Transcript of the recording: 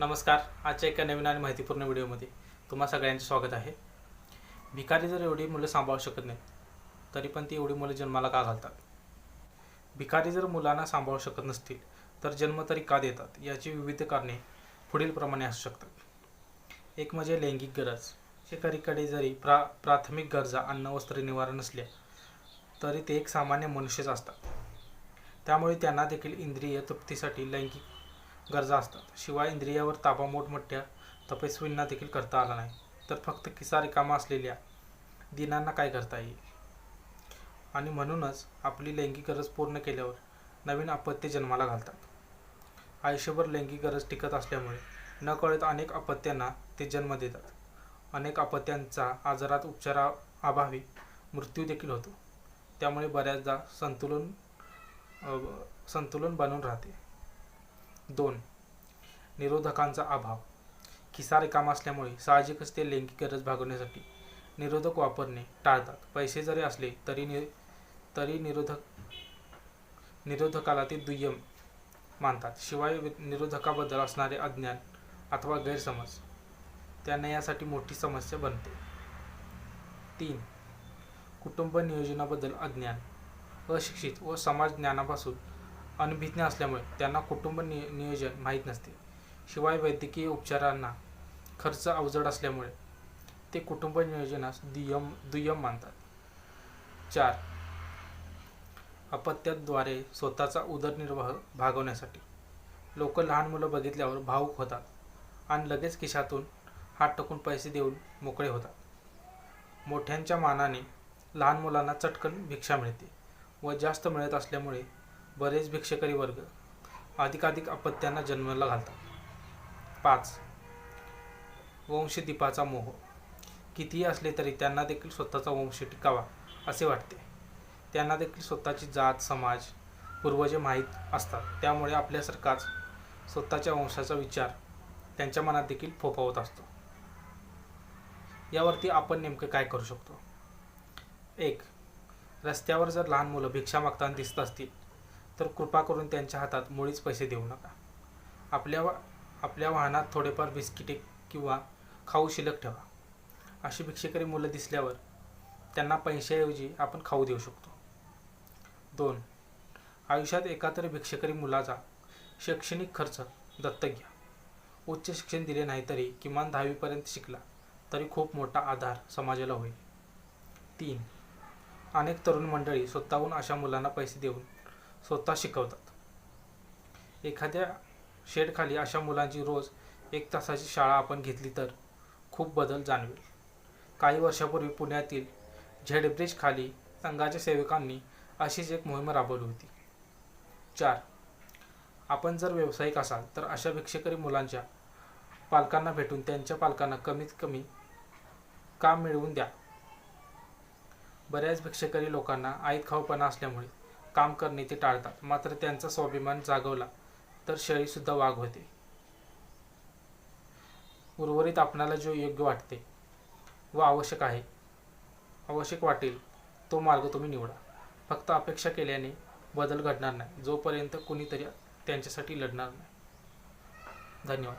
नमस्कार. आजच्या एका नवीन आणि माहितीपूर्ण व्हिडिओमध्ये तुम्हा सगळ्यांचे स्वागत आहे. भिकारी जर एवढी मुलं सांभाळू शकत नाही तरी पण ती एवढी मुलं जन्माला का घालतात? भिकारी जर मुलांना सांभाळू शकत नसतील तर जन्म तरी का देतात? याची विविध कारणे पुढीलप्रमाणे असू शकतात. एक म्हणजे लैंगिक गरज. शिकारीकडे जरी प्रा प्राथमिक गरजा अन्न वस्त्र निवारण नसल्या तरी ते एक सामान्य मनुष्यच असतात. त्यामुळे त्यांना देखील इंद्रिय तृप्तीसाठी लैंगिक गरजा असतात. शिवाय इंद्रियावर ताबा मोठमोठ्या तपस्वींना देखील करता आला नाही. तर फक्त किसा रिकामा असलेल्या दिनांना काय करता येईल? आणि म्हणूनच आपली लैंगिक गरज पूर्ण केल्यावर नवीन अपत्य जन्माला घालतात. आयुष्यभर लैंगिक गरज टिकत असल्यामुळे न कळत अनेक अपत्यांना ते जन्म देतात. अनेक अपत्यांचा आजारात उपचाराअभावी मृत्यू देखील होतो. त्यामुळे बऱ्याचदा संतुलन संतुलन बनून राहते. दोन. निरोधकांचा अभाव. खिसा रिकाम असल्यामुळे साहजिकच ते लैंगिक गरज भागवण्यासाठी निरोधक वापरणे टाळतात. पैसे जरी असले तरी नि तरी निरोधक निरोधकाला ते दुय्यम मानतात. शिवाय निरोधकाबद्दल असणारे अज्ञान अथवा गैरसमज त्यांना यासाठी मोठी समस्या बनते. तीन. कुटुंब नियोजनाबद्दल अज्ञान. अशिक्षित व समाज ज्ञानापासून अनभिज्ञ असल्यामुळे त्यांना कुटुंब नि नियोजन माहीत नसते. शिवाय वैद्यकीय उपचारांना खर्च अवजड असल्यामुळे ते कुटुंब नियोजनास दुय्यम दुय्यम मानतात. चार. अपत्याद्वारे स्वतःचा उदरनिर्वाह भागवण्यासाठी. लोक लहान मुलं बघितल्यावर भावूक होतात आणि लगेच खिशातून हात टाकून पैसे देऊन मोकळे होतात. मोठ्यांच्या मानाने लहान मुलांना चटकन भिक्षा मिळते व जास्त मिळत असल्यामुळे बरेच भिक्षकरी वर्ग अधिकाधिक अपत्यांना जन्माला घालतात. पाच. वंशदीपाचा मोह. कितीही असले तरी त्यांना देखील स्वतःचा वंश टिकावा असे वाटते. त्यांना देखील स्वतःची जात समाज पूर्वजे माहीत असतात. त्यामुळे आपल्यासारखाच स्वतःच्या वंशाचा विचार त्यांच्या मनात देखील फोफावत असतो. यावरती आपण नेमकं काय करू शकतो? एक. रस्त्यावर जर लहान मुलं भिक्षा मागताना दिसत असतील तर कृपा करून त्यांच्या हातात मुळीच पैसे देऊ नका. आपल्या वा आपल्या वाहनात थोडेफार बिस्किटे किंवा खाऊ शिल्लक ठेवा. अशी भिक्षेकरी मुलं दिसल्यावर त्यांना पैशाऐवजी आपण खाऊ देऊ शकतो. दोन आयुष्यात एकातरी भिक्षेकरी मुलाचा शैक्षणिक खर्च दत्तक घ्या. उच्च शिक्षण दिले नाही तरी किमान दहावीपर्यंत शिकला तरी खूप मोठा आधार समाजाला होईल. तीन अनेक तरुण मंडळी स्वतःहून अशा मुलांना पैसे देऊन स्वतः शिकवतात. एखाद्या शेडखाली अशा मुलांची रोज एक तासाची शाळा आपण घेतली तर खूप बदल जाणवेल. काही वर्षापूर्वी पुण्यातील झेडब्रिज खाली संघाच्या सेवकांनी अशीच एक मोहीम राबवली होती. चार. आपण जर व्यावसायिक असाल तर अशा भिक्षेकरी मुलांच्या पालकांना भेटून त्यांच्या पालकांना कमीत कमी काम मिळवून द्या. बऱ्याच भिक्षेकरी लोकांना आईत खाऊपणा असल्यामुळे काम करणे ते टाळतात. मात्र त्यांचा स्वाभिमान जागवला तर शेळीसुद्धा वाघ होते. उर्वरित आपणाला जो योग्य वाटते व आवश्यक आहे आवश्यक वाटेल तो मार्ग तुम्ही निवडा. फक्त अपेक्षा केल्याने बदल घडणार नाही. जोपर्यंत कुणीतरी त्यांच्यासाठी लढणार नाही. धन्यवाद.